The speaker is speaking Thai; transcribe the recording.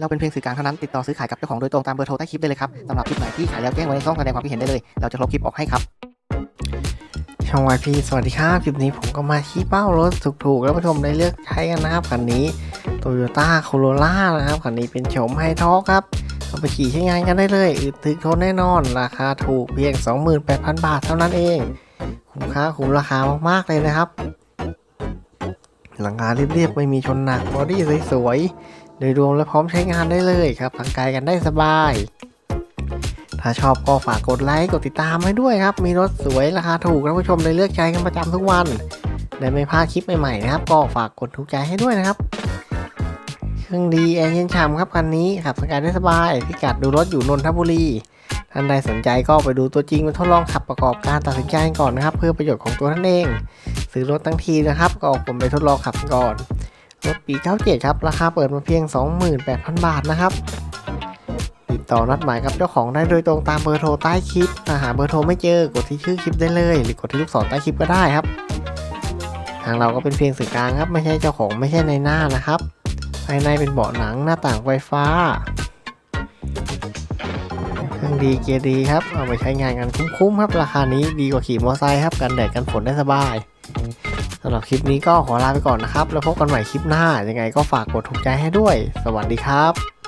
เราเป็นเพียงสื่อกลางเท่านั้น ติดต่อซื้อขายกับเจ้าของโดยตรงตามเบอร์โทรใต้คลิปได้เลยครับสำหรับคลิปไหนที่ขายแล้วแจ้งไว้ในช่องแสดงความคิดเห็นได้เลย เราจะลบคลิปออกให้ครับช่องวายพีสวัสดีครับ คลิปนี้ผมก็มาชี้เป้ารถถูกๆ แล้วผู้ชมได้เลือกใช้กันนะครับคันนี้ Toyota Corolla นะครับคันนี้เป็นโฉมไฮท็อกครับเอาไปขี่ใช้งานกันได้เลยอึดถึกทนแน่นอน ราคาถูกเพียง 28,000 บาทเท่านั้นเอง คุ้มค่าคุ้มราคามากๆเลยนะครับ หลังคาเรียบๆไม่มีชนหนักบอดี้สวยๆ โดยรวมและพร้อมใช้งานได้เลยครับทางไกลกันได้สบาย ถ้าชอบก็ฝากกดไลค์กดติดตามให้ด้วยครับ มีรถสวยราคาถูกท่านผู้ชมได้เลือกใช้กันประจำทุกวันและไม่พลาดคลิปใหม่ๆนะครับ ก็ฝากกดถูกใจให้ด้วยนะครับเครื่องดีแอร์เย็นฉ่ำครับคันนี้ขับสกายได้สบายพิกัดดูรถอยู่นนทบุรีท่านใดสนใจก็ไปดูตัวจริงมาทดลองขับประกอบการตัดสินใจก่อนนะครับ เพื่อประโยชน์ของตัวท่านเอง ซื้อรถทั้งทีนะครับ ก็เอาผมไปทดลองขับก่อน รถปี97ครับ ราคาเปิดมาเพียง 28,000 บาทนะครับ ติดต่อนัดหมายกับเจ้าของได้โดยตรงตามเบอร์โทรใต้คลิปถ้าหาเบอร์โทรไม่เจอกดที่ชื่อคลิปได้เลย หรือกดที่ลูกศรใต้คลิปก็ได้ครับ ทางเราก็เป็นเพียงสื่อกลางครับ ไม่ใช่เจ้าของไม่ใช่ในหน้านะครับ ภายในเป็นเบาะหนังหน้าต่างไฟฟ้าเครื่องดีเกียร์ดีครับ เอาไปใช้งานกันคุ้มๆครับ ราคานี้ดีกว่าขี่มอเตอร์ไซค์ครับ กันแดดกันฝนได้สบาย สำหรับคลิปนี้ก็ขอลาไปก่อนนะครับ แล้วพบกันใหม่คลิปหน้า ยังไงก็ฝากกดถูกใจให้ด้วย สวัสดีครับ